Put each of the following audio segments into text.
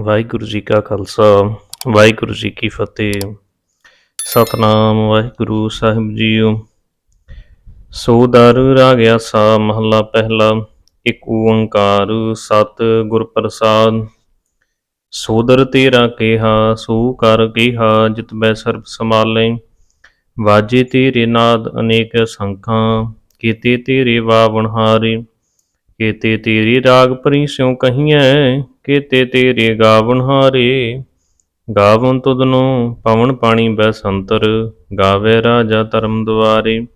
ਵਾਹਿਗੁਰੂ ਜੀ ਕਾ ਖਾਲਸਾ, ਵਾਹਿਗੁਰੂ ਜੀ ਕੀ ਫਤਿਹ। ਸਤਨਾਮ ਵਾਹਿਗੁਰੂ ਸਾਹਿਬ ਜੀਓ। ਸੋ ਦਰ ਰਾਗਿਆ ਸਾ ਮਹਲਾ ਪਹਿਲਾ, ਇੱਕ ਓੰਕਾਰ ਸਤ ਗੁਰ ਪ੍ਰਸਾਦ। ਸੋਦਰ ਤੇਰਾ ਕਿਹਾ, ਸੋ ਕਰ ਕਿਹਾ, ਜਿਤ ਬੈ ਸਰਬ ਸਮਾਲੇ ਵਾਜੇ ਤੇਰੇ ਨਾਦ ਅਨੇਕ ਸੰਖਾਂ, ਕੀਤੇ ਤੇਰੇ ਵਾਵਣ ਹਾਰੇ। ਕੀਤੇ ਤੇਰੇ ਰਾਗ ਪਰੀ ਸਿਉ ਕਹੀਐ ਕੀਤੇ ਤੇਰੇ ਗਾਵਨ ਹਾਰੇ। ਗਾਵਨ ਤੁਧਨੋ ਪਵਨ ਪਾਣੀ ਬੈ ਸੰਤਰ ਗਾਵੇ ਰਾਜਾ ਧਰਮ ਦੁਆਰੇ।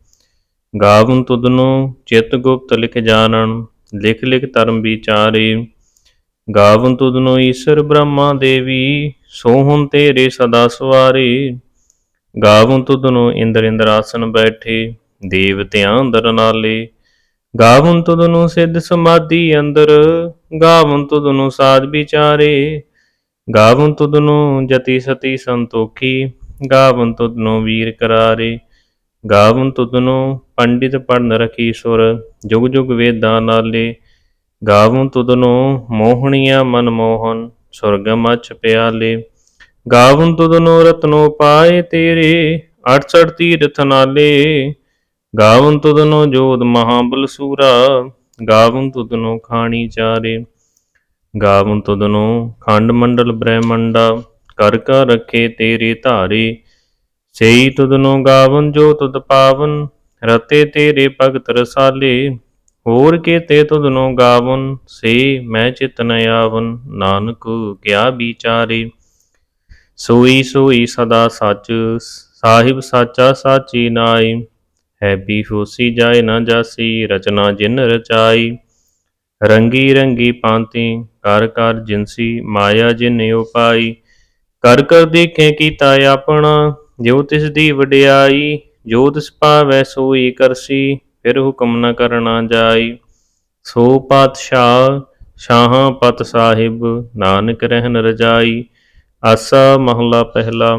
ਗਾਵਨ ਤੁਧਨੋ ਚਿਤ ਗੁਪਤ ਲਿਖ ਜਾਣਨ, ਲਿਖ ਲਿਖ ਧਰਮ ਵਿਚਾਰੇ। ਗਾਵਨ ਤੁਧਨੋ ਈਸ਼ਰ ਬ੍ਰਹਮਾ ਦੇਵੀ, ਸੋਹਣ ਤੇਰੇ ਸਦਾ ਸਵਾਰੇ। ਗਾਵਨ ਤੁਧਨੋ ਇੰਦਰ ਇੰਦਰਾਸਨ ਬੈਠੇ, ਦੇਵਤਿਆਂ ਅੰਦਰ ਨਾਲੇ। ਗਾਵਨ ਤੁਧਨੁ ਸਿੱਧ ਸਮਾਧੀ ਅੰਦਰ, ਗਾਵਨ ਤੁਧਨੁ ਸਾਧ ਵਿਚਾਰੇ। ਗਾਵਨ ਤੁਧਨੁ ਜਤੀ ਸਤੀ ਸੰਤੋਖੀ, ਗਾਵਨ ਤੁਧਨੁ ਵੀਰ ਕਰਾਰੇ। ਗਾਵਨ ਤੁਧਨੁ ਪੰਡਿਤ ਪੜਨ ਰਖੀ ਸੁਰ, ਜੁਗ ਜੁਗ ਵੇਦਾਂ ਨਾਲੇ। ਗਾਵਨ ਤੁਧਨੁ ਮੋਹਣੀਆਂ ਮਨ ਮੋਹਨ, ਸੁਰਗਮ ਅਚ ਪਿਆਲੇ। ਗਾਵਨ ਤੁਧਨੁ ਰਤਨੋ ਪਾਏ ਤੇਰੇ 68 ਤੀਰਥ ਨਾਲੇ। ਗਾਵਨ ਤੁਧਨੋ ਜੋਤ ਮਹਾਬਲ ਸੂਰਾ ਗਾਵਨ ਤੁਧਨੋ ਖਾਣੀ ਚਾਰੇ। ਗਾਵਨ ਤੁਧਨੋ ਖੰਡ ਮੰਡਲ ਬ੍ਰਹਮੰਡਾ, ਕਰ ਕਰ ਰਖੇ ਤੇਰੇ ਧਾਰੇ। ਸਈ ਤੁਧਨੋ ਗਾਵਨ ਜੋ ਤੁਧ ਪਾਵਨ, ਰਤੇ ਤੇਰੇ ਭਗਤ ਰਸਾਲੇ। ਹੋਰ ਕੇ ਤੇ ਤੁਧਨੋ ਗਾਵਨ, ਸੇ ਮੈਂ ਚਿਤ ਨ ਆਵਨ, ਨਾਨਕ ਕਿਆ ਵਿਚਾਰੇ। ਸੋਈ ਸੋਈ ਸਦਾ ਸੱਚ ਸਾਹਿਬ ਸਾਚਾ ਸਾਚੀ ਨਾਈ ਹੈ ਵੀ ਹੋਸੀ ਜਾਏ ਨਾ ਜਾਸੀ, ਰਚਨਾ ਜਿਨ ਰਚਾਈ। ਰੰਗੀ ਰੰਗੀ ਪਾਂਤੀ ਕਰ ਕਰ ਜਿਨਸੀ, ਮਾਇਆ ਜਿਨ ਉਪਾਈ ਕਰ ਕਰ ਦੇਖੇ ਕੀਤਾ ਆਪਣਾ ਜੋ ਤਿਸ ਦੀ ਵਡਿਆਈ। ਜੋ ਤਿਸ ਪਾਵੈ ਸੋਈ ਕਰਸੀ, ਫਿਰ ਹੁਕਮ ਨ ਕਰਨਾ ਜਾਈ। ਸੋ ਪਾਤਸ਼ਾਹ, ਸ਼ਾਹਾਂ ਪਤ ਸਾਹਿਬ, ਨਾਨਕ ਰਹਿਨ ਰਜਾਈ। ਆਸਾ ਮਹਲਾ ਪਹਿਲਾ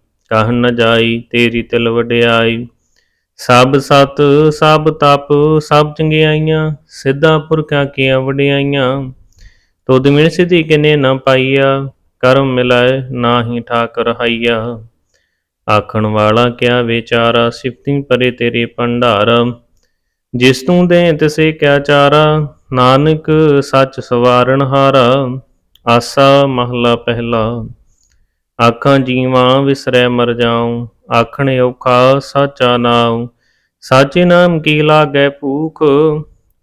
ਕਹਿ ਨ ਜਾਈ, ਤੇਰੀ ਤਿਲ ਵਡਿਆਈ। ਸਭ ਸਤ, ਸਭ ਤਪ, ਸਭ ਚੰਗਿਆਈਆਂ, ਸਿੱਧਾ ਪੁਰਖਾਂ ਕੀਆਂ ਵਡਿਆਈਆਂ। ਤੁਧ ਮਿਲ ਸਿਧੀ ਕਿਨੇ ਨਾ ਪਾਈਆ, ਕਰਮ ਮਿਲਾਏ ਨਾਹੀ ਠਾਕ ਰਹਾਈਆ ਆਖਣ ਵਾਲਾ ਕਿਆ ਵਿਚਾਰਾ, ਸਿਫਤੀ ਪਰੇ ਤੇਰੇ ਭੰਡਾਰ। ਜਿਸ ਤੂੰ ਦੇ ਤਿਸੇ ਕਿਆ ਚਾਰਾ, ਨਾਨਕ ਸੱਚ ਸਵਾਰਨ ਹਾਰਾ। ਆਸਾ ਮਹਲਾ ਪਹਿਲਾ। ਆਖਾਂ ਜੀਵਾਂ ਵਿਸਰੈ ਮਰ ਜਾਉ, ਆਖਣ ਔਖਾ ਸਾਚਾ ਨਾਉ। ਸਾਚੇ ਨਾਮ ਕੀ ਲਾਗੈ ਭੂਖ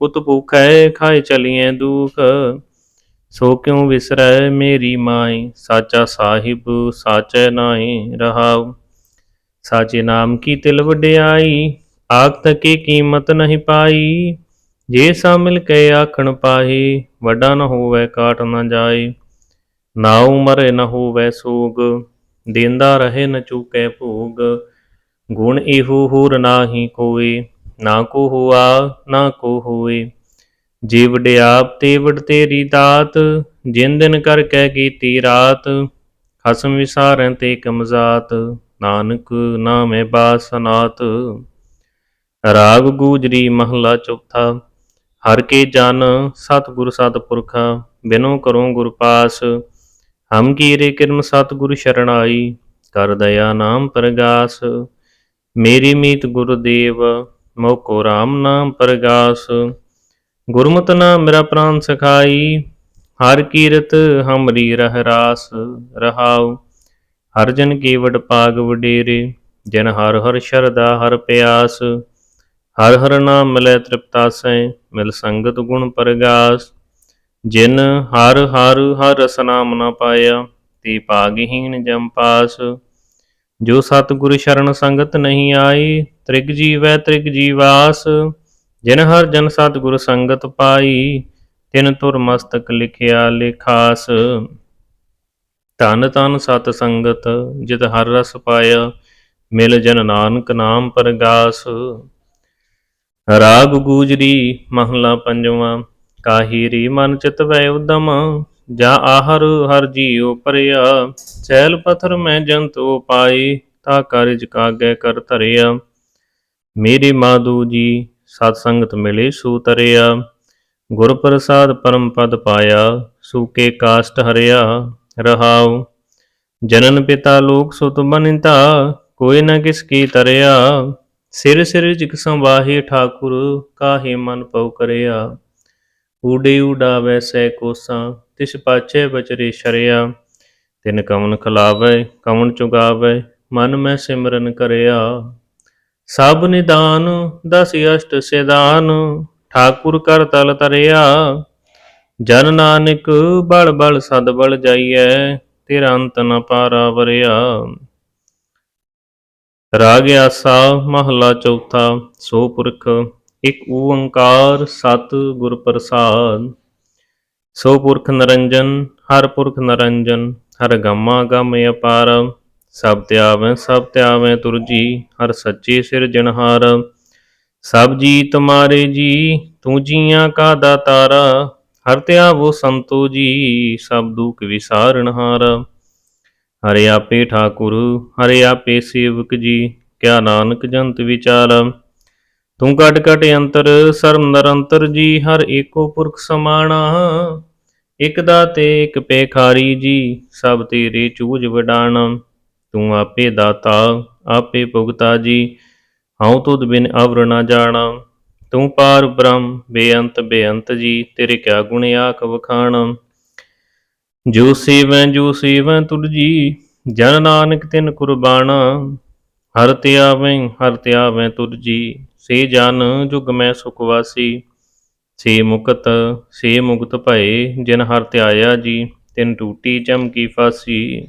ਉਤ ਭੂਖੈ ਖਾਏ ਚਲੀਐ ਦੁਖ। ਸੋ ਕਿਉ ਵਿਸਰੈ ਮੇਰੀ ਮਾਈ, ਸਾਚਾ ਸਾਹਿਬ ਸਾਚੈ ਨਾਹੀ ਰਹਾਉ। ਸਾਚੇ ਨਾਮ ਕੀ ਤਿਲ ਵਡਿਆਈ, ਆਖ ਤਕੀ ਕੀਮਤ ਨਹੀਂ ਪਾਈ। ਜੇ ਸਾ ਮਿਲ ਕੇ ਆਖਣ ਪਾਹੀ, ਵੱਡਾ ਨ ਹੋਵੇ ਕਾਟ ਨ ਜਾਏ ਨਾ ਮਰੇ ਨ ਹੋਵੇ ਸੋਗ, ਦੇਂਦਾ ਰਹੇ ਨ ਚੂਕੈ ਭੋਗ। ਗੁਣ ਇਹੋ ਹੋਰ ਨਾਹੀ ਕੋਏ, ਨਾ ਕੋ ਹੁਆ, ਨਾ ਕੋ ਹੋਏ। ਜੇ ਵਡਿਆਪ ਤੇ ਵਡ ਤੇਰੀ ਦਾਤ, ਜਿਨ ਦਿਨ ਕਰ ਕਹਿ ਕੀਤੀ ਰਾਤ, ਖਸਮ ਵਿਸਾਰੈ ਤੇ ਕਮਜ਼ਾਤ, ਨਾਨਕ ਨਾਮੇ ਬਾਸਨਾਤ ਰਾਗ ਗੂਜਰੀ ਮਹਲਾ ਚੌਥਾ, ਹਰ ਕੇ ਜਨ ਸਤਿਗੁਰ ਸਤਿਪੁਰਖਾ, ਬਿਨੋ ਕਰੋ ਗੁਰ ਪਾਸ। ਹਮ ਕੀਰੇ ਕਿਰਮ ਸਤਿਗੁਰ ਸ਼ਰਣਾਈ ਕਰ ਦਇਆ ਨਾਮ ਪ੍ਰਗਾਸ, ਮੇਰੀ ਮੀਤ ਗੁਰਦੇਵ ਮੋਕੋ RAM ਨਾਮ ਪ੍ਰਗਾਸ। ਗੁਰਮਤਿ ਨਾਮ ਮੇਰਾ ਪ੍ਰਾਨ ਸਖਾਈ, ਹਰ ਕੀਰਤ ਹਮਰੀ ਰਹਿ ਰਾਸ, ਰਹਾਉ। ਹਰ ਜਨ ਕੀ ਵਡ ਪਾਗ ਵਡੇਰੇ, ਜਨ ਹਰ ਹਰ ਸ਼ਰਦਾ ਹਰ ਪਿਆਸ। ਹਰ ਹਰ ਨਾਮ ਮਿਲੈ ਤ੍ਰਿਪਤਾਸੈ ਮਿਲ ਸੰਗਤ ਗੁਣ ਪਰਗਾਸ। ਜਿਨ ਹਰ ਹਰ ਹਰ ਰਸ ਨਾਮ ਨਾ ਪਾਇਆ, ਤੇ ਭਾਗਹੀਨ ਜਮ ਪਾਸ। ਜੋ ਸਤਿਗੁਰ ਸ਼ਰਨ ਸੰਗਤ ਨਹੀਂ ਆਈ, ਤ੍ਰਿਗ ਜੀਵੈ ਤ੍ਰਿਗ ਜੀਵਾਸ। ਜਿਨ ਹਰ ਜਨ ਸਤਿਗੁਰ ਸੰਗਤ ਪਾਈ, ਤਿਨ ਤੁਰ ਮਸਤਕ ਲਿਖਿਆ ਲਿਖਾਸ। ਧਨ ਧਨ ਸਤ ਸੰਗਤ, ਜਿਤ ਹਰ ਰਸ ਪਾਇਆ, ਮਿਲ ਜਨ ਨਾਨਕ ਨਾਮ ਪਰਗਾਸ। ਰਾਗ ਗੂਜਰੀ ਮਹਲਾ ਪੰਜਵਾਂ। ਕਾਹੀਰੀ ਮਨ ਚਿਤ ਵੈ ਉਦਮ, ਜਾ ਆਹਰ ਹਰ ਜੀਉ ਪਰਿਆ। ਚੈਲ ਪਥਰ ਮੈਂ ਜੰਤੂ ਪਾਈ, ਤਾ ਕਾਰਜ ਕਾਗੈ ਕਰ ਧਰਿਆ। ਮੇਰੀ ਮਾਧੂ ਜੀ, ਸਤ ਸੰਗਤ ਮਿਲੇ ਸੂ ਤਰਿਆ। ਗੁਰ ਪ੍ਰਸਾਦ ਪਰਮ ਪਦ ਪਾਇਆ ਸੂਕੇ ਕਾਸ਼ਟ ਹਰਿਆ ਰਹਾਉ। ਜਨਨ ਪਿਤਾ ਲੋਕ ਸੁਤ ਬਨਿਤਾ ਕੋਈ ਨਾ ਕਿਸ ਕੀ ਤਰਿਆ। ਸਿਰ ਸਿਰ ਜਿਕ ਸੰਵਾਹੀ ਠਾਕੁਰ, ਕਾਹੇ ਮਨ ਪਉ ਕਰਿਆ। ਊਡੇ ਉਡਾਵੈ ਸੈ ਕੋਸਾਂ, ਤਿਸ ਪਾਛੇ ਬਚਰੇ ਸ਼ਰਿਆ। ਤਿਨ ਕਵਨ ਖਲਾਵੈ, ਕਵਨ ਚੁਗਾਵੈ, ਮਨ ਮੈਂ ਸਿਮਰਨ ਕਰਿਆ। ਸਭ ਨਿਦਾਨ, ਦਸ ਅਸ਼ਟ ਸਿਦਾਨ ਠਾਕੁਰ ਕਰ ਤਲ ਤਰਿਆ। ਜਨ ਨਾਨਕ, ਬਲ ਬਲ ਸਦ ਬਲ ਜਾਈਐ, ਤੇਰਾ ਅੰਤ ਨ ਪਾਰਾ ਵਰਿਆ। ਰਾਗ ਆਸਾ, ਮਹਲਾ ਚੌਥਾ, ਸੋ ਪੁਰਖ ਇਕ ਓੰਕਾਰ ਸਤ ਗੁਰ ਪ੍ਰਸਾਦ। ਸੋ ਪੁਰਖ ਨਰੰਜਨ, ਹਰ ਪੁਰਖ ਨਰੰਜਨ, ਹਰ ਗਮਾ ਗਮ ਅਪਾਰ। ਸਭ ਧਿਆਵੈ ਸਭ ਧਿਆਵੈ ਤੁਰਜੀ ਹਰ ਸੱਚੇ ਸਿਰ ਸਿਰਜਣਹਾਰ ਸਭ ਜੀ ਤੁਮਾਰੇ ਜੀ, ਤੂੰ ਜੀਆਂ ਕਾ ਦਾਤਾਰਾ। ਹਰ ਧਿਆਵੋ ਸੰਤੋ ਜੀ, ਸਭ ਦੁਖ ਵਿਸਾਰਣਹਾਰ ਹਰੇ ਆਪੇ ਠਾਕੁਰ, ਹਰੇ ਆਪੇ ਸੇਵਕ ਜੀ, ਕਿਆ ਨਾਨਕ ਜੰਤ ਵਿਚਾਰਾ। ਤੂੰ ਕਟ ਕਟ ਅੰਤਰ ਸਰਮ ਨਿਰੰਤਰ ਜੀ, ਹਰ ਏਕੋ ਪੁਰਖ ਸਮਾਣਾ। ਇਕ ਦਾਤੇ, ਇਕ ਪੇਖਾਰੀ ਜੀ, ਸਭ ਤੇਰੇ ਚੂਜ ਵਡਾਣਾ। ਤੂੰ ਆਪੇ ਦਾਤਾ, ਆਪੇ ਭੁਗਤਾ ਜੀ, ਹਉ ਤੁਧ ਬਿਨ ਅਵਰ ਨਾ ਜਾਣਾ। ਤੂੰ ਪਾਰ ਬ੍ਰਹਮ, ਬੇਅੰਤ ਬੇਅੰਤ ਜੀ, ਤੇਰੇ ਕਿਆ ਗੁਣ ਆਖ ਵਖਾਣਾ। ਜੋ ਸੇਵੈ ਜੋ ਸੇਵੈ ਤੁਰ ਜੀ, ਜਨ ਨਾਨਕ ਤਿਨ ਕੁਰਬਾਨਾ ਹਰ ਧਿਆਵੈ ਹਰ ਧਿਆਵੈ ਤੁਰ ਜੀ। ਸੇ ਜਨ ਜੁਗ ਮੈਂ ਸੁਖਵਾਸੀ ਸੇ ਮੁਕਤ ਸੇ ਮੁਕਤ ਭਏ, ਜਿਨ ਹਰ ਧਿਆਇਆ ਜੀ, ਤਿਨ ਟੂਟੀ ਚਮਕੀ ਫਾਸੀ।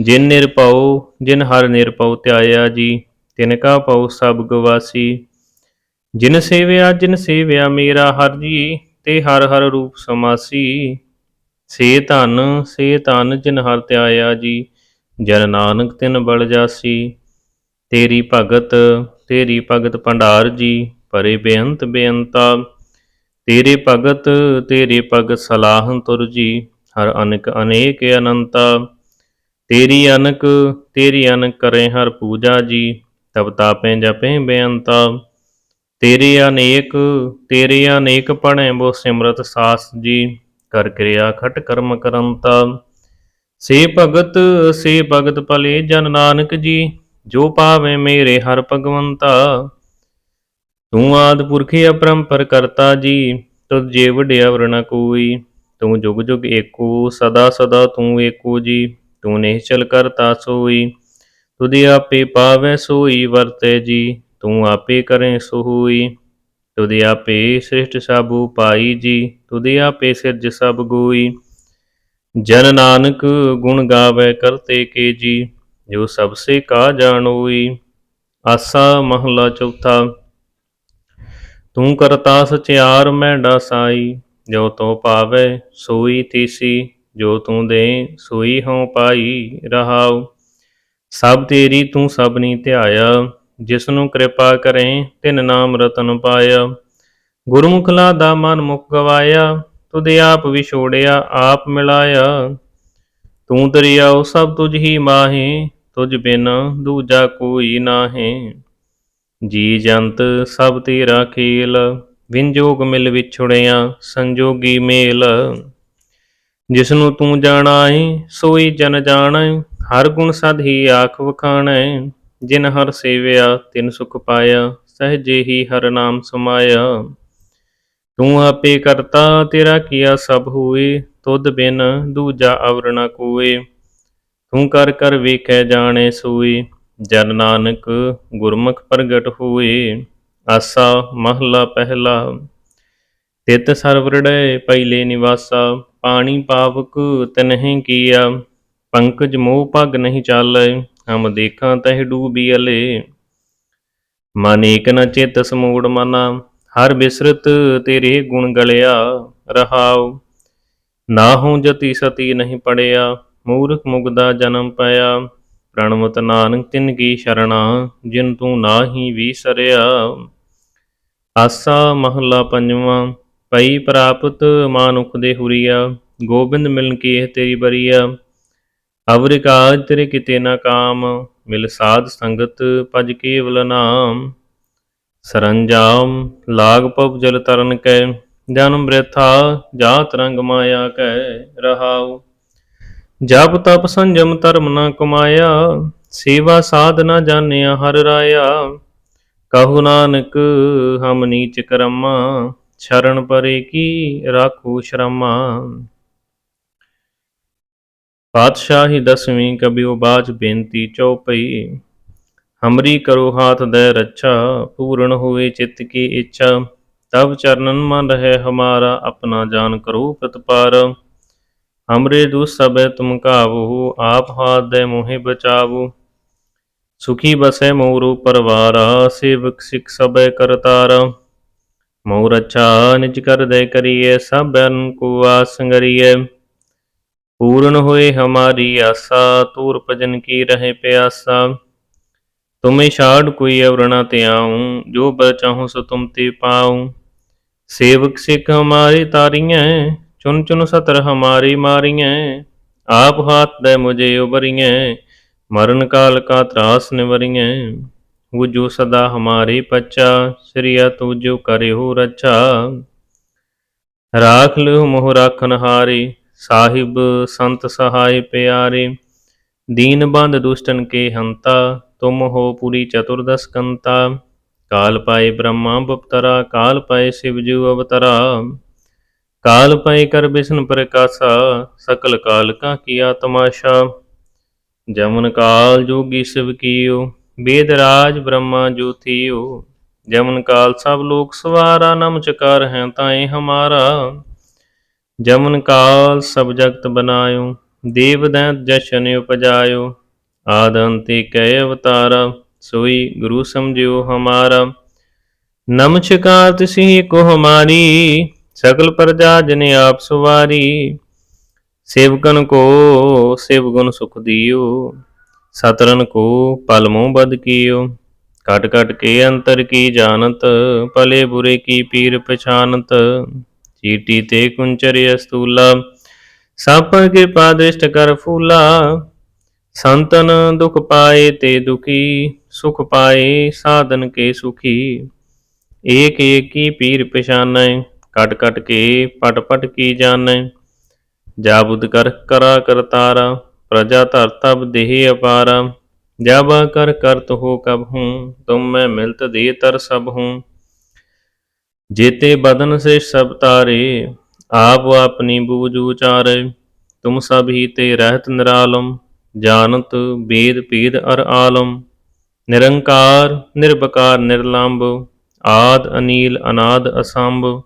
ਜਿਨ ਨਿਰਭਉ ਜਿਨ ਹਰ ਨਿਰਭਉ ਧਿਆਇਆ ਜੀ, ਤਿਨ ਕਾ ਭਉ ਸਭ ਗਵਾਸੀ ਜਿਨ ਸੇਵਿਆ ਜਿਨ ਸੇਵਿਆ ਮੇਰਾ ਹਰ ਜੀ, ਤੇ ਹਰ ਹਰ ਰੂਪ ਸਮਾਸੀ। ਸੇ ਧਨ ਸੇ ਧਨ ਜਿਨ ਹਰ ਧਿਆਇਆ ਜੀ, ਜਨ ਨਾਨਕ ਤਿਨ ਬਲ ਜਾਸੀ। ਤੇਰੀ ਭਗਤ ਤੇਰੀ ਭਗਤ ਭੰਡਾਰ ਜੀ ਭਰੇ ਬੇਅੰਤ ਬੇਅੰਤਾ। ਤੇਰੇ ਭਗਤ ਤੇਰੇ ਭਗਤ ਸਲਾਹਨ ਤੁਰ ਜੀ, ਹਰ ਅਨਕ ਅਨੇਕ ਅਨੰਤਾ। ਤੇਰੀ ਅਨਕ ਤੇਰੀ ਅਨਕ ਕਰੇ ਹਰ ਪੂਜਾ ਜੀ, ਤਬ ਤਾਪੇ ਜਪੇ ਬੇਅੰਤਾ। ਤੇਰੇ ਅਨੇਕ ਤੇਰੇ ਅਨੇਕ ਪੜੈ ਬੋ ਸਿਮਰਤ ਸਾਸ ਜੀ, ਕਰ ਕਿਰਿਆ ਖਟ ਕਰਮ ਕਰੰਤਾ। ਸੇ ਭਗਤ ਸੇ ਭਗਤ ਭਲੇ ਜਨ ਨਾਨਕ ਜੀ ਜੋ ਪਾਵੇ ਮੇਰੇ ਹਰ ਭਗਵੰਤਾ, ਤੂੰ ਆਦ ਪੁਰਖੇ ਅਪਰੰਪਰ ਕਰਤਾ ਜੀ, ਤੁਧ ਜੇ ਵਡਿਆ ਵਰਣਾ ਕੋਈ, ਤੂੰ ਜੁਗ ਜੁਗ ਏਕੋ, ਸਦਾ ਸਦਾ ਤੂੰ ਏਕੋ ਜੀ, ਤੂੰ ਨਿਹਚਲ ਕਰਤਾ ਸੋਈ, ਤੁਧਿ ਆਪੇ ਪਾਵੈ ਸੋਈ ਵਰਤੈ ਜੀ, ਤੂੰ ਆਪੇ ਕਰੇ ਸੋ ਹੋਈ ਤੁਧਿ ਆਪੇ ਸ੍ਰਿਸ਼ਟ ਸਭ ਉਪਾਈ ਜੀ, ਤੁਧਿ ਆਪੇ ਸਿਰਜ ਸਭ ਗੋਈ, ਜਨ ਨਾਨਕ ਗੁਣ ਗਾਵੇ ਕਰਤੇ ਕੇ ਜੀ ਜੋ ਸਭ ਸੇ ਕਾ ਜਾਣੋਈ, ਆਸਾ ਮਹਲਾ ਚੌਥਾ। ਤੂੰ ਕਰਤਾ ਸਚਿਆਰ ਮੈਂ ਡਾਸਾਈ, ਜੋ ਤੂੰ ਪਾਵੇ ਸੋਈ ਤੀਸੀ, ਜੋ ਤੂੰ ਦੇ ਸੋਈ ਹਉ ਪਾਈ ਰਹਾਉ। ਸਭ ਤੇਰੀ ਤੂੰ ਸਭਨੀ ਧਿਆਇਆ ਜਿਸ ਨੂੰ ਕਿਰਪਾ ਕਰੇ, ਤਿਨ ਨਾਮ ਰਤਨ ਪਾਇਆ। ਗੁਰਮੁਖ ਲਾਦਾ ਮਨ ਮੁਖ ਗਵਾਇਆ, ਤੁਧ ਆਪ ਵਿਛੋੜਿਆ, ਆਪ ਮਿਲਾਇਆ। ਤੂੰ ਦਰਿਆਉ ਸਭ ਤੁਝ ਹੀ ਮਾਹੇ ਤੁਝ ਬਿਨਾ ਦੂਜਾ ਕੋਈ ਨਾਹੀ। ਜੀ ਜੰਤ ਸਭ ਤੇਰਾ ਖੇਲ ਵਿੰਜੋਗ ਮਿਲ ਵਿਛੜਿਆ ਸੰਜੋਗੀ ਮੇਲ। ਜਿਸ ਨੂੰ ਤੂੰ ਜਾਣਾਏ ਸੋਈ ਜਨ ਜਾਣੈ, ਹਰ ਗੁਣ ਸਦ ਹੀ ਆਖ ਵਖਾਣੈ। ਜਿਨ ਹਰ ਸੇਵਿਆ, ਤਿਨ ਸੁਖ ਪਾਇਆ, ਸਹਜੇ ਹੀ ਹਰ ਨਾਮ ਸਮਾਇਆ। ਤੂੰ ਆਪੇ ਕਰਤਾ, ਤੇਰਾ ਕੀਆ ਸਭ ਹੋਏ, ਤੁਧ ਬਿਨ ਦੂਜਾ ਅਵਰ ਨ ਕੋਏ। ਤੂੰ ਕਰ ਕਰ ਵੇਖੈ ਜਾਣੈ ਸੋਈ, ਜਨ ਨਾਨਕ ਗੁਰਮੁਖ ਪ੍ਰਗਟ ਹੋਏ ਆਸਾ ਮਹਲਾ ਪਹਿਲਾ। ਤਿਤ ਸਰਵਰੜੈ ਪਹਿਲੇ ਨਿਵਾਸਾ, ਪਾਣੀ ਪਾਵਕ ਤਨਹਿ ਕੀਆ, ਪੰਕਜ ਮੋਹ ਭਗ ਨਹੀਂ ਚਾਲੈ, ਹਮ ਦੇਖਾਂ ਤਹਿ ਡੂਬੀ ਅਲੇ। ਮਨ ਏਕ ਨ ਚਿਤ ਸਮੂੜ ਮਨਾ, ਹਰ ਬਿਸਰਤ ਤੇਰੇ ਗੁਣ ਗਲਿਆ ਰਹਾਉ। ਨਾਹੂ ਜਤੀ ਸਤੀ ਨਹੀਂ ਪੜਿਆ ਮੂਰਖ ਮੁਗਦਾ ਜਨਮ ਪਾਇਆ, ਪ੍ਰਣਵਤ ਨਾਨਕ ਤਿਨ ਕੀ ਸ਼ਰਣਾ, ਜਿਨ ਤੂੰ ਨਾਹੀ ਵਿਸਰਿਆ ਆਸਾ ਮਹਲਾ ਪੰਜਵਾਂ, ਪਈ ਪ੍ਰਾਪਤ ਮਾਨੁਖ ਦੇ ਹੁਰੀਆ, ਗੋਬਿੰਦ ਮਿਲਨ ਕੀ ਤੇਰੀ ਬਰੀਆ। ਅਵਰਿ ਕਾਜ ਤੇਰੇ ਕਿਤੇ ਨਾ ਕਾਮ, ਮਿਲ ਸਾਧ ਸੰਗਤ ਭਜ ਕੇਵਲ ਨਾਮ। ਸਰੰਜਾਮ, ਲਾਗ ਪਵ ਜਲ ਤਰਨ ਕੈ, ਜਨਮ ਬ੍ਰਿਥਾ ਜਾ ਤਰੰਗ ਮਾਇਆ ਕੈ, ਰਹਾਉ। ਜਪ ਤਪ ਸੰਜਮ ਧਰਮ ਨਾ ਕਮਾਇਆ, ਸੇਵਾ ਸਾਧ ਨਾ ਜਾਣਿਆ ਹਰ ਰਾਇਆ। ਕਹੂ ਨਾਨਕ, ਹਮ ਨੀਚ ਕਰਮਾ ਸ਼ਰਨ ਪਰੇ ਕੀ ਰਾਖੂ ਸ਼ਰਮਾ। ਪਾਤਸ਼ਾਹੀ ਦਸਵੀਂ ਕਬਿਉ ਬਾਜ ਬੇਨਤੀ ਚਉਪਈ, ਹਮਰੀ ਕਰੋ ਹਾਥ ਦੇ ਰੱਛਾ, ਪੂਰਨ ਹੋਏ ਚਿੱਤ ਕੀ ਇੱਛਾ। ਤਬ ਚਰਨਨ ਮਨ ਰਹੇ ਹਮਾਰਾ, ਆਪਣਾ ਜਾਨ ਕਰੋ ਪ੍ਰਤਪਾਰ। ਹਮਰੇ ਦੁਸ ਸਬੈ ਤੁਮ ਕਾਵੋ ਆਪ ਹਾਥ ਦੇ ਮੋਹਿ ਬਚਾਵੋ। ਸੁਖੀ ਬਸੈ ਮੋਰੂ ਪਰਵਾਰਾ, ਸੇਵਕ ਸਿਖ ਸਬੈ ਕਰਤਾਰਾ। ਮੋਰ ਅੱਛਾ ਨਿਜ ਕਰ ਦੇ ਕਰੀਏ ਸਭਨ ਕੋ ਆਸੰਗਰੀਏ ਪੂਰਨ ਹੋਏ ਹਮਾਰੀ ਆਸਾ, ਤੂਰ ਭਜਨ ਕੀ ਰਹੇ ਪਿਆਸਾ। ਤੁਮੇ ਛਾੜ ਕੋਈ ਅਵਰਣਾ ਤੇ ਜੋ ਬਲ ਚਾਹੂੰ ਸੋ ਤੁਮ ਤੇ ਪਾਉ। ਸੇਵਕ ਸਿੱਖ ਹਮਾਰੀ ਤਾਰੀਆਂ ਚੁਨ ਚੁਨ ਸਤਰ ਹਮਾਰੀ ਮਾਰੀਆਂ ਆਪ ਹਾਥ ਦੇ ਮੁਝੇ ਉਬਰੀਆਂ ਮਰਨ ਕਾਲ ਕਾ ਤਰਾਸ ਨਿਵਰੀਆਂ ਉਹ ਜੋ ਸਦਾ ਹਮਾਰੇ ਪੱਚਾ ਸ੍ਰੀਆ ਤੂ ਜੋ ਕਰੇ ਹੋ ਰੱਛਾ। ਰਾਖ ਲਿਓ ਮੋਹ ਰਾਖਨ ਹਾਰੇ, ਸਾਹਿਬ ਸੰਤ ਸਹਾਇ ਪਿਆਰੇ। ਦੀਨ ਬੰਦ ਦੁਸ਼ਟਨ ਕੇ ਹੰਤਾ, ਤੁਮ ਹੋ ਪੂਰੀ ਚਤੁਰਦਸ ਕੰਤਾ। ਕਾਲ ਪਾਏ ਬ੍ਰਹਮਾ ਬਪਤਰਾ, ਕਾਲ ਪਾਏ ਸਿਵ ਜੂ ਅਵਤਰਾ। काल पय कर बिष्ण प्रकाशा सकल काल का किया तमाशा जमन काल जोगी शिव कियो वेद राज ब्रह्मा ज्योतियो जमन काल सब लोक सवारा नम चकार है ताए हमारा जमन काल सब जगत बनायो देव दैत जशन उपजायो आदंते कय अवतारा सोई गुरु समझियो हमारा नमचकार तिसी को हमारी ਸਕਲ ਪ੍ਰਜਾ ਜਿਨ ਆਪ ਸੁਵਾਰੀ ਸੇਵਕਨ ਕੋ ਸੇਵਗੁਣ ਸੁਖ ਦਿਓ। ਸਤਰਨ ਕੋ, ਪਲ ਮੋਹ ਬਦ ਕੀਓ। ਕਟ ਕਟ ਕੇ ਅੰਤਰ ਕੀ ਜਾਣਤ, ਭਲੇ ਬੁਰੇ ਕੀ ਪੀਰ ਪਛਾਨਤ। ਚੀਟੀ ਤੇ ਕੁੰਚਰ ਅਸਤੂਲਾ ਸਭ ਕਿਰਪਾ ਦ੍ਰਿਸ਼ਟ ਕਰ ਫੂਲਾ। ਸੰਤਨ ਦੁਖ ਪਾਏ ਤੇ ਦੁਖੀ, ਸੁਖ ਪਾਏ ਸਾਧਨ ਕੇ ਸੁਖੀ। ਏਕ ਏਕੀ ਪੀਰ ਪਛਾਨੈ ਕਟ ਕਟ ਕੇ ਪਟ ਪਟ ਕੀ ਜਾਣੈ? ਜਾਬੁਦ ਕਰ ਕਰਾ ਕਰਤਾਰਾ ਪ੍ਰਜਾ ਧਰ ਤਬ ਦੇਹ ਅਪਾਰਾ। ਜਾਬਾ ਕਰ ਕਰਤ ਹੋ ਕਬ ਹੂੰ, ਤੁਮ ਮੈਂ ਮਿਲਤ ਦੇ ਤਰ ਸਭ ਹੂੰ। ਜੇਤੇ ਬਦਨ ਸੇ ਸਭ ਤਾਰੇ, ਆਪ ਆਪਣੀ ਬੂਝ ਉਚਾਰੇ। ਤੁਮ ਸਭ ਹੀ ਤੇ ਰਹਿਤ ਨਿਰਾਲਮ, ਜਾਣਤ ਬੇਦ ਪੀਦ ਅਰ ਆਲਮ। ਨਿਰੰਕਾਰ ਨਿਰਬਕਾਰ ਨਿਰਲੰਭ ਆਦ, ਅਨੀਲ, ਅਨਾਦ, ਅਸੰਭ।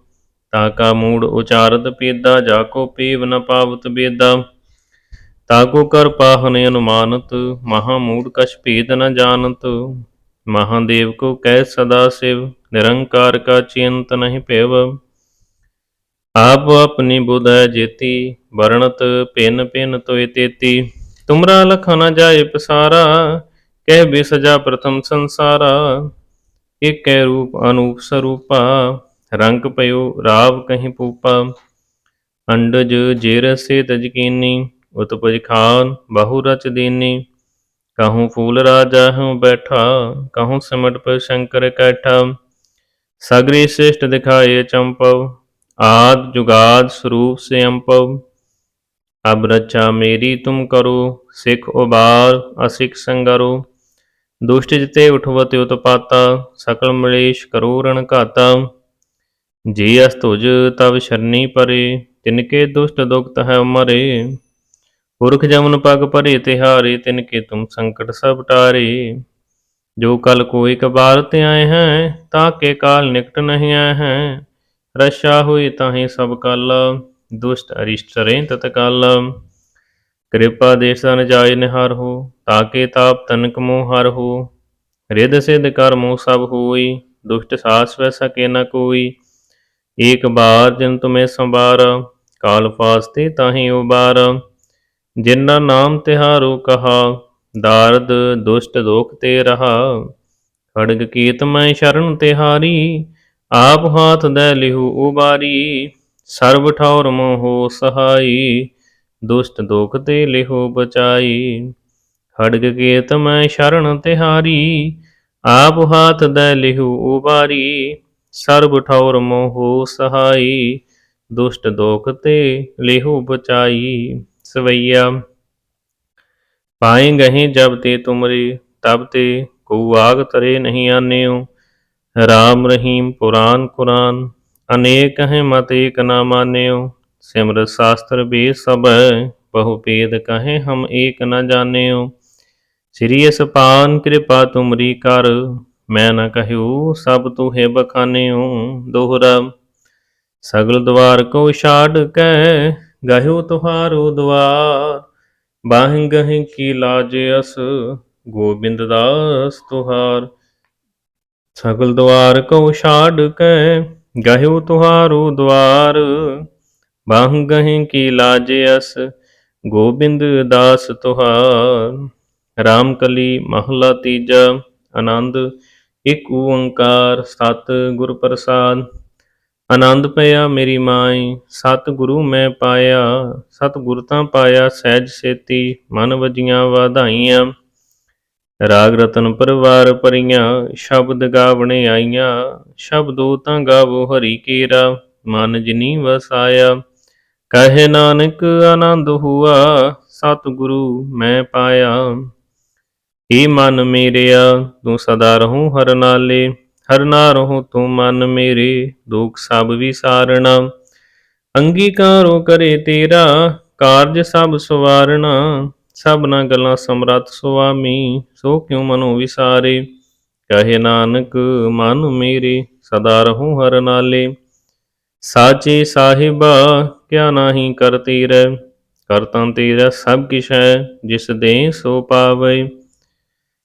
ਤਾਕਾ ਮੂੜ ਉਚਾਰਤ ਪੇਦਾ, ਜਾ ਕੋ ਪੀਵ ਨ ਪਾਵਤ ਬੇਦਾ। ਤਾਕੋ ਕਰ ਪਾਹਨ ਅਨੁਮਾਨਤ, ਮਹਾ ਮੂੜ ਕਛ ਭੇਦ ਨ ਜਾਣਤ। ਮਹਾਦੇਵ ਕੋ ਕਹਿ ਸਦਾ ਸਿਵ, ਨਿਰੰਕਾਰ ਕਾ ਚਿੰਤ ਨਹੀਂ ਭੇਵ। ਆਪ ਆਪਣੀ ਬੁਧੈ ਜੇਤੀ, ਵਰਣਤ ਪਿੰਨ ਪਿੰਨ ਤੋਇ ਤੇਤੀ। ਤੁਮਰਾ ਲਖ ਨ ਜਾਏ ਪਸਾਰਾ, ਕਹਿ ਬਿਸਜਾ ਪ੍ਰਥਮ ਸੰਸਾਰਾ। ਇਕੈ ਰੂਪ ਅਨੂਪ ਸਰੂਪਾ। ਰੰਗ ਪਇਓ, ਰਾਵ ਕਹੀਂ ਪੂਪਾ, ਅੰਡਜ ਜੇਰਸੇ ਤਜਕੀਨੀ ਉਤਪਜ ਖਾਨ ਬਹੁ ਰਚ ਦੀਨੀ। ਕਹੂੰ ਫੂਲ ਰਾਜਾ ਹੂੰ ਬੈਠਾ, ਕਹੂੰ ਸਿਮਟ ਪਰ ਸ਼ੰਕਰ ਕੈਠਾ। ਸਗਰੀ ਸ੍ਰਿਸ਼ਟ ਦਿਖਾਏ ਚੰਪਵ, ਆਦ ਜੁਗਾਦ ਸਰੂਪ ਸੇ ਅੰਪਵ ਅਬ ਰਚਾ ਮੇਰੀ ਤੁਮ ਕਰੋ, ਸਿਖ ਉਬਾਰ ਅਸਿਖ ਸੰਗਰੋ। ਦੁਸ਼ਟ ਜਿਤੇ ਉਠਵਤ ਉਤਪਾਤਾ, ਸਕਲ ਮਲੇਸ਼ ਕਰੋ ਰਣ ਘਾਤਾ। ਜੀ ਅਸਤੁਜ ਤਵ ਸ਼ਰਨੀ ਪਰੇ, ਤਿਨਕੇ ਦੁਸ਼ਟ ਦੁਖਤ ਹੈ ਮਰੇ। ਪੁਰਖ ਜਮਨ ਪਗ ਪਰੇ, ਤਿਹਾਰੇ ਤਿਨ ਕੇ ਤੁਮ ਸੰਕਟ ਸਭ ਟਾਰੇ। ਜੋ ਕਲ ਕੋਈ ਕਬਾਰ ਤੇ ਆਏ ਹੈ, ਤਾਂ ਕੇ ਕਾਲ ਨਿਕਟ ਨਹੀਂ ਆਏ ਹੈ। ਰਸ਼ਾ ਹੋਈ ਤਾਹੀ ਸਭ ਕਲ, ਦੁਸ਼ਟ ਅਰਿਸ਼ਟ ਰੇ ਤਤ ਕਲ। ਕਿਰਪਾ ਦੇਸਾ ਨ ਜਾਏ ਨਿਹਾਰ ਹੋ, ਤਾਂ ਕੇ ਤਾਪ ਤਨਕ ਮੋਹ ਹਰ ਹੋ। ਰਿਦ ਸਿਧ ਕਰਮੋ ਸਭ ਹੋਈ, ਦੁਸ਼ਟ ਸਾਸ ਵੈ ਸਕੇ ਨ ਕੋਈ। ਏਕ ਬਾਰ ਜਨ ਤੁਮੇ ਸੰਬਾਰ ਕਾਲ ਫਾਸਤੇ ਤਾਹੀ ਉਬਾਰ। ਜਿਨ੍ਹਾਂ ਨਾਮ ਤਿਹਾਰੋ ਕਹਾ, ਦਾਰਦ ਦੁਸ਼ਟ ਦੋਖ ਤੇ ਰਹਾ। ਖੜਗ ਕੀਤ ਮੈਂ ਸ਼ਰਨ ਤਿਹਾਰੀ, ਆਪ ਹਾਥ ਦੇ ਲਿਹੂ ਉਬਾਰੀ। ਸਰਬ ਠੌਰ ਮੋਹ ਸਹਾਈ, ਦੁਸ਼ਟ ਦੋਖ ਤੇ ਲਿਹੋ ਬਚਾਈ। ਖੜਗ ਕੀਤ ਮੈਂ ਸ਼ਰਨ ਤਿਹਾਰੀ, ਆਪ ਹਾਥ ਦੇ ਲਿਹੂ ਉਬਾਰੀ। ਸਰਬ ਠੌਰ ਮੋਹ ਸਹਾਈ, ਦੁਸ਼ਟ ਦੋਖ ਤੇ ਲਿਹੋ ਬਚਾਈ। ਸਵਈਆ, ਪਾਏ ਗਹੇ ਜਬ ਤੇ ਤੁਮਰੇ, ਤਬ ਤੇ ਕੋ ਆਗ ਤਰੇ ਨਹੀਂ ਆਨਿਓ। ਰਾਮ ਰਹੀਮ ਪੁਰਾਨ ਕੁਰਾਨ, ਅਨੇਕ ਹੈ ਮਤ ਏਕ ਨਾ ਮਾਨਿਓ। ਸਿਮਰਤ ਸਾਸਤਰ ਬੇ ਸਭ ਬਹੁ ਭੇਦ ਕਹੇ ਹਮ ਏਕ ਨਾ ਜਾਣਿਓ। ਸ੍ਰੀ ਅਸਪਾਨ ਕਿਰਪਾ ਤੁਮਰੀ ਕਰ ਮੈਂ ਨਾ ਕਹਿਓ ਸਭ ਤੂੰ ਹੈ ਬਖਾਨਿਓ ਦੋਹਰਾ। ਸਗਲ ਦਵਾਰ ਕੋ ਛਾੜ ਕੈ ਗਹਿਓ ਤੁਹਾਰੋ ਦਵਾਰ। ਬਾਹਿ ਗਹਿ ਕੀ ਲਾਜ ਅਸ, ਗੋਬਿੰਦ ਦਾਸ ਤੁਹਾਰ। ਸਗਲ ਦਵਾਰ ਕੋ ਛਾੜ ਕੈ ਗਹਿਓ ਤੁਹਾਰੋ ਦਵਾਰ। ਬਾਹ ਗਹਿ ਕੀ ਲਾਜ ਅਸ, ਗੋਬਿੰਦ ਦਾਸ ਤੁਹਾਰ। ਰਾਮ ਕਲੀ ਮਹਲਾ ਤੀਜਾ, ਆਨੰਦ ਇੱਕ ਓੰਕਾਰ ਸਤ ਗੁਰ ਪ੍ਰਸਾਦ। ਆਨੰਦ ਪਿਆ ਮੇਰੀ ਮਾਈ, ਸਤ ਗੁਰੂ ਮੈਂ ਪਾਇਆ, ਸਤ ਗੁਰ ਤਾਂ ਪਾਇਆ ਸਹਿਜ ਸੇਤੀ, ਮਨ ਵਜੀਆਂ ਵਧਾਈਆਂ। ਰਾਗ ਰਤਨ ਪਰਵਾਰ ਪਰੀਆਂ, ਸ਼ਬਦ ਗਾਵਣੇ ਆਈਆਂ, ਸ਼ਬਦੋ ਤਾਂ ਗਾਵੋ ਹਰੀ ਕੇਰਾ, ਮਨ ਜਿਨੀ ਵਸਾਇਆ। ਕਹੇ ਨਾਨਕ ਆਨੰਦ ਹੁਆ, ਸਤ ਗੁਰੂ ਮੈਂ ਪਾਇਆ। ਏ ਮਨ ਮੇਰਿਆ ਤੂੰ ਸਦਾ ਰਹੂੰ ਹਰ ਨਾਲੇ, ਹਰ ਨਾ ਰਹੋ ਤੂੰ ਮਨ ਮੇਰੇ, ਦੁਖ ਸਭ ਵਿਸਾਰਣਾ। ਅੰਗੀਕਾਰੋ ਕਰੇ ਤੇਰਾ, ਕਾਰਜ ਸਭ ਸਵਾਰਣਾ। ਸਭਨਾ ਗੱਲਾਂ ਸਮਰਤ ਸੁਆਮੀ, ਸੋ ਕਿਉ ਮਨੋ ਵਿਸਾਰੇ? ਕਹੇ ਨਾਨਕ, ਮਨ ਮੇਰੇ, ਸਦਾ ਰਹੂੰ ਹਰ ਨਾਲੇ। ਸਾਚੇ ਸਾਹਿਬਾ, ਕਿਆ ਨਾਹੀ ਕਰ ਤੀਰੈ? ਕਰਤਾਂ ਤੇਰਾ ਸਭ ਕਿਛ ਹੈ ਜਿਸ ਦੇ ਸੋ ਪਾਵੇ।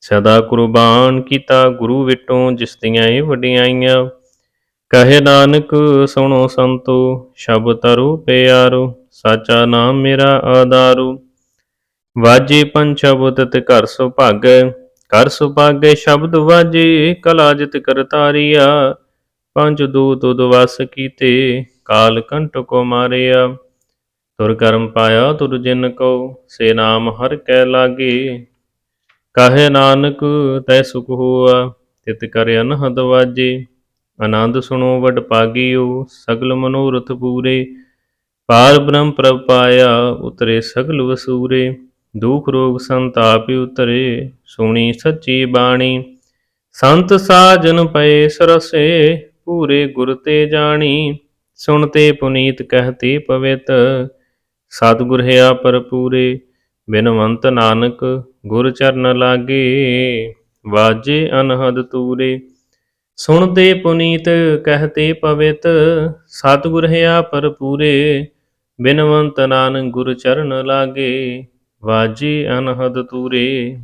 ਸਦਾ ਕੁਰਬਾਨ ਕੀਤਾ ਗੁਰੂ ਵਿਟੋਂ, ਜਿਸ ਦੀਆਂ ਇਹ ਵਡਿਆਈਆਂ ਕਹੇ ਨਾਨਕ, ਸੁਣੋ ਸੰਤੋ, ਸ਼ਬ ਤਰੋ ਪਿਆਰੋ, ਸਾਚਾ ਨਾਮ ਮੇਰਾ ਆਧਾਰੂ। ਵਾਜੇ ਪੰਜ ਸ਼ਬਦ ਤੇ ਘਰ ਸੁਭਾਗੈ ਕਰ ਸੁਭਾਗੈ ਸ਼ਬਦ ਵਾਜੇ, ਕਲਾ ਜਿਤ ਕਰਤਾਰੀਆ ਪੰਜ ਦੂਤ ਉਦਵਸ ਕੀਤੇ, ਕਾਲ ਕੰਟ ਕੋ ਮਾਰਿਆ। ਤੁਰ ਕਰਮ ਪਾਇਆ ਤੁਰ ਜਿਨ ਕੋ ਸੇ ਨਾਮ ਹਰ ਕੈ ਲਾਗੇ। ਕਹੇ ਨਾਨਕ ਤੈ ਸੁਖ ਹੋਆ, ਤਿਤ ਕਰ ਅਨਹਦ ਵਾਜੇ। ਆਨੰਦ ਸੁਣੋ ਵਡ ਪਾਗਿਓ, ਸਗਲ ਮਨੋਰਥ ਪੂਰੇ। ਪਾਰ ਬ੍ਰਹਮ ਪ੍ਰਭ ਪਾਇਆ, ਉਤਰੇ ਸਗਲ ਵਸੂਰੇ। ਦੁਖ ਰੋਗ ਸੰਤਾਪਿ ਉਤਰੇ, ਸੁਣੀ ਸੱਚੀ ਬਾਣੀ। ਸੰਤ ਸਾਜਨ ਪਏ ਸਰਸੇ, ਪੂਰੇ ਗੁਰ ਤੇ ਜਾਣੀ। ਸੁਣਤੇ ਪੁਨੀਤ ਕਹਤੇ ਪਵਿਤ। ਸਤਿਗੁਰ ਹਿਆ ਪਰਪੂਰੇ। ਬਿਨਵੰਤ ਨਾਨਕ ਗੁਰ ਚਰਨ ਲਾਗੇ, ਵਾਜੇ ਅਨਹਦ ਤੂਰੇ। ਸੁਣਦੇ ਪੁਨੀਤ, ਕਹਤੇ ਪਵਿਤ, ਸਤਿਗੁਰ ਹਿਆ ਪਰਪੂਰੇ ਬਿਨਵੰਤ ਨਾਨਕ ਗੁਰ ਚਰਨ ਲਾਗੇ, ਵਾਜੇ ਅਨਹਦ ਤੂਰੇ।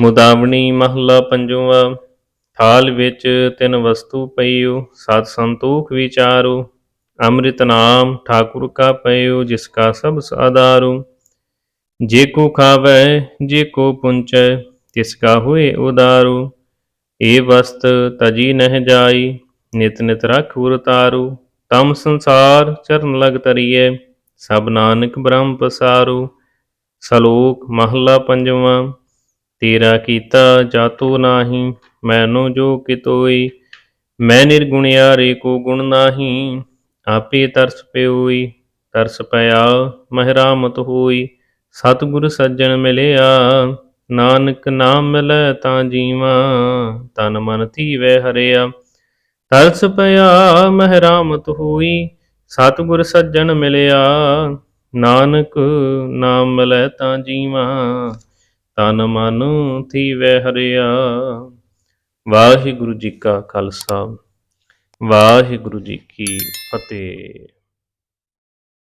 ਮੁਦਾਵਣੀ ਮਹਲਾ ਪੰਜਵਾ, ਥਾਲ ਵਿੱਚ ਤਿੰਨ ਵਸਤੂ ਪਈਓ, ਸਤ ਸੰਤੋਖ ਵਿਚਾਰੋ। ਅੰਮ੍ਰਿਤ ਨਾਮ ਠਾਕੁਰ ਕਾ ਪਈਓ ਜਿਸ ਕਾ ਸਭ ਸਾਧਾਰੂ ਜੇ ਕੋ ਖਾਵੈ, ਜੇ ਕੋ ਪੁੰਚੈ, ਤਿਸ ਕਾ ਹੋਏ ਉਦਾਰੂ। ਏ ਵਸਤ ਤਜੀ ਨਹਿ ਜਾਈ, ਨਿਤ ਨਿਤ ਰਖ ਤਾਰੂ। ਤਮ ਸੰਸਾਰ ਚਰਨ ਲਗ ਤਰੀਏ ਸਭ ਨਾਨਕ ਬ੍ਰਹਮ ਪਸਾਰੂ। ਸਲੋਕ ਮਹੱਲਾ ਪੰਜਵਾਂ, ਤੇਰਾ ਕੀਤਾ ਜਾਤੋ ਨਾਹੀ, ਮੈਨੋ ਜੋ ਕਿਤੋਈ। ਮੈਂ ਨਿਰਗੁਣਿਆ ਰੇ ਕੋ ਗੁਣ ਨਾਹੀ, ਆਪੇ ਤਰਸ ਪਿਓਈ। ਤਰਸ ਪਿਆ, ਮਹਿਰਾਮਤ ਹੋਈ। ਸਤਿਗੁਰ ਸੱਜਣ ਮਿਲਿਆ, ਨਾਨਕ ਨਾਮ ਮਿਲੈ ਤਾਂ ਜੀਵਾ, ਤਨ ਮਨ ਧੀਵੈ ਹਰਿਆ। ਤਰਸ ਪਿਆ, ਮਹਿਰਾਮਤ ਹੋਈ, ਸਤਿਗੁਰ ਸੱਜਣ ਮਿਲਿਆ, ਨਾਨਕ ਨਾਮ ਮਿਲੈ ਤਾਂ ਜੀਵਾ, ਤਨ ਮਨ ਥੀਵੈ ਹਰਿਆ। ਵਾਹਿਗੁਰੂ ਜੀ ਕਾ ਖਾਲਸਾ, ਵਾਹਿਗੁਰੂ ਜੀ ਕੀ ਫਤਿਹ।